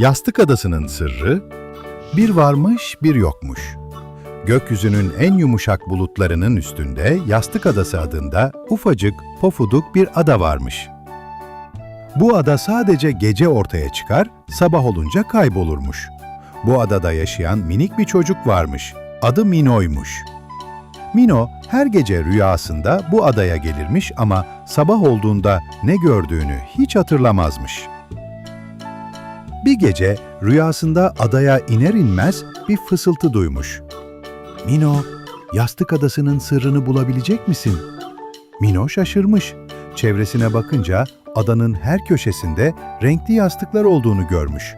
Yastık Adası'nın sırrı, bir varmış bir yokmuş. Gökyüzünün en yumuşak bulutlarının üstünde Yastık Adası adında ufacık, pofuduk bir ada varmış. Bu ada sadece gece ortaya çıkar, sabah olunca kaybolurmuş. Bu adada yaşayan minik bir çocuk varmış. Adı Mino'ymuş. Mino her gece rüyasında bu adaya gelirmiş ama sabah olduğunda ne gördüğünü hiç hatırlamazmış. Bir gece rüyasında adaya iner inmez bir fısıltı duymuş. Mino, yastık adasının sırrını bulabilecek misin? Mino şaşırmış. Çevresine bakınca adanın her köşesinde renkli yastıklar olduğunu görmüş.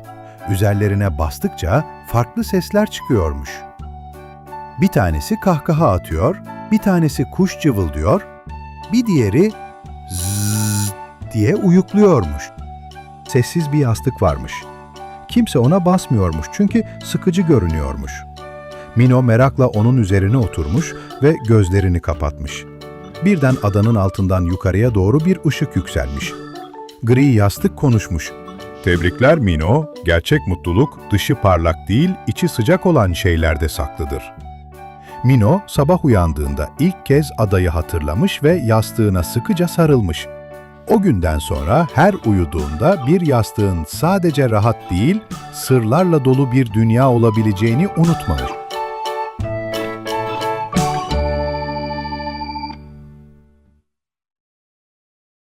Üzerlerine bastıkça farklı sesler çıkıyormuş. Bir tanesi kahkaha atıyor, bir tanesi kuş cıvıldıyor, bir diğeri zzz diye uyukluyormuş. Sessiz bir yastık varmış. Kimse ona basmıyormuş çünkü sıkıcı görünüyormuş. Mino merakla onun üzerine oturmuş ve gözlerini kapatmış. Birden adanın altından yukarıya doğru bir ışık yükselmiş. Gri yastık konuşmuş. Tebrikler Mino, gerçek mutluluk dışı parlak değil, içi sıcak olan şeylerde saklıdır. Mino sabah uyandığında ilk kez adayı hatırlamış ve yastığına sıkıca sarılmış. O günden sonra her uyuduğunda bir yastığın sadece rahat değil, sırlarla dolu bir dünya olabileceğini unutmamış.